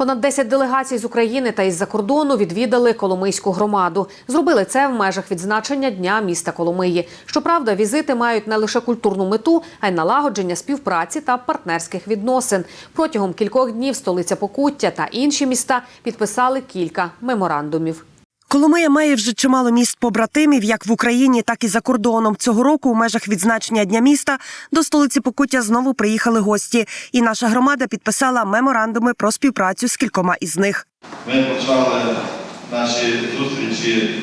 Понад 10 делегацій з України та із-за кордону відвідали Коломийську громаду. Зробили це в межах відзначення Дня міста Коломиї. Щоправда, візити мають не лише культурну мету, а й налагодження співпраці та партнерських відносин. Протягом кількох днів столиця Покуття та інші міста підписали кілька меморандумів. Коломия має вже чимало міст побратимів, як в Україні, так і за кордоном. Цього року у межах відзначення дня міста до столиці Покуття знову приїхали гості, і наша громада підписала меморандуми про співпрацю з кількома із них. Ми почали наші зустрічі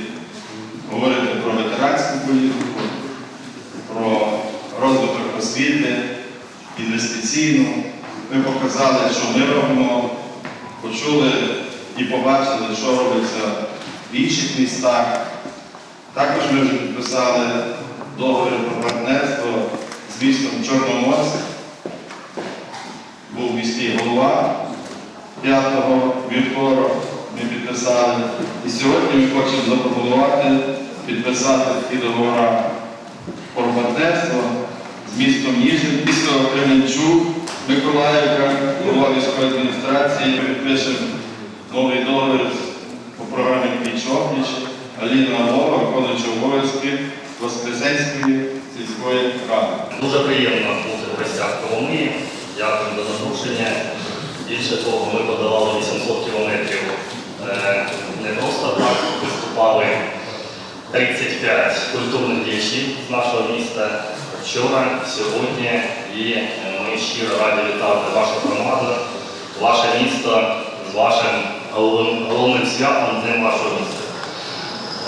говорити про ветеранську політику, про розвиток освіти, інвестиційну. Ми показали, що ми робимо, почули і побачили, що робиться інших містах. Також ми вже підписали договір про партнерство з містом Чорноморськ. Був міський голова 5-го вівторок ми підписали. І сьогодні ми хочемо запропонувати підписати такі договори про партнерство з містом Ніжин, місто Кременчук, Миколаївка, голова військової адміністрації. Ми підпишемо новий договір по програмі Пліч-Опліч, Аліна Лова, виконуюча обов'язки Воскресенської сільської ради. Дуже приємно бути в гостях Коломиї. Дякую за запрошення. Більше того, ми подолали 800 кілометрів е, не просто так, виступали 35 культурних діячів з нашого міста вчора, сьогодні. І ми щиро раді вітати вашу громаду, ваше місто з вашим головним, святом Днем вашого міста.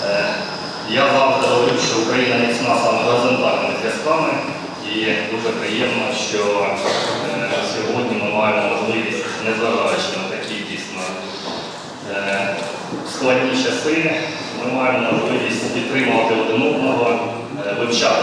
Е, Я завжди говорю, що Україна міцна саме горизонтальними зв'язками, і дуже приємно, що е, сьогодні ми маємо можливість, незважаючи на такі дійсно е, складні часи, ми маємо можливість підтримувати один одного, вивчати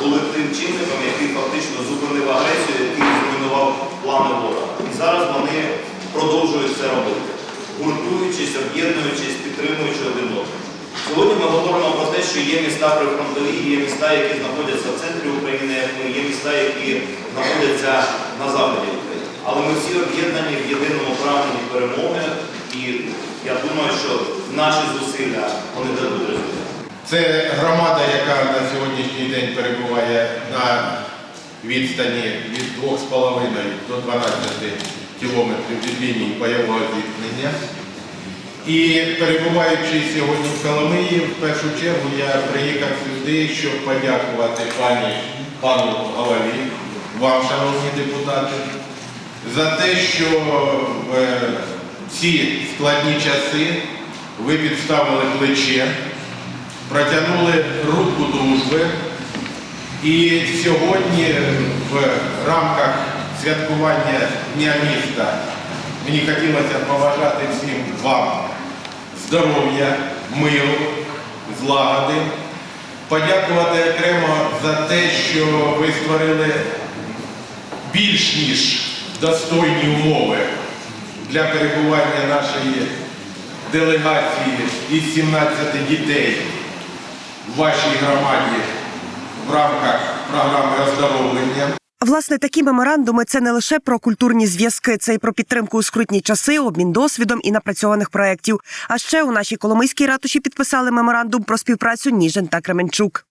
були тим чинником, який фактично зупинив агресію, який зруйнував плани ворога. І зараз вони продовжують це робити, гуртуючись, об'єднуючись, підтримуючи один одного. Сьогодні ми говоримо про те, що є міста прифронтові, є міста, які знаходяться в центрі України, є міста, які знаходяться на заході України. Але ми всі об'єднані в єдиному прагненні перемоги, і я думаю, що наші зусилля вони дадуть результат. Це громада, яка на сьогоднішній день перебуває на відстані від 2,5 до 12 кілометрів від лінії бойового зіткнення. І перебуваючи сьогодні в Коломиї, в першу чергу я приїхав сюди, щоб подякувати пані пану голові, вам, шановні депутати, за те, що в е, ці складні часи ви підставили плече протягнули руку дружби. І сьогодні в рамках святкування Дня міста мені хотілося побажати всім вам здоров'я, миру, злагоди, подякувати окремо за те, що ви створили більш ніж достойні умови для перебування нашої делегації із 17 дітей вашій громаді в рамках програми оздоровлення. Власне, такі меморандуми це не лише про культурні зв'язки, це й про підтримку у скрутні часи, обмін досвідом і напрацьованих проєктів. А ще у нашій Коломийській ратуші підписали меморандум про співпрацю Ніжин та Кременчук.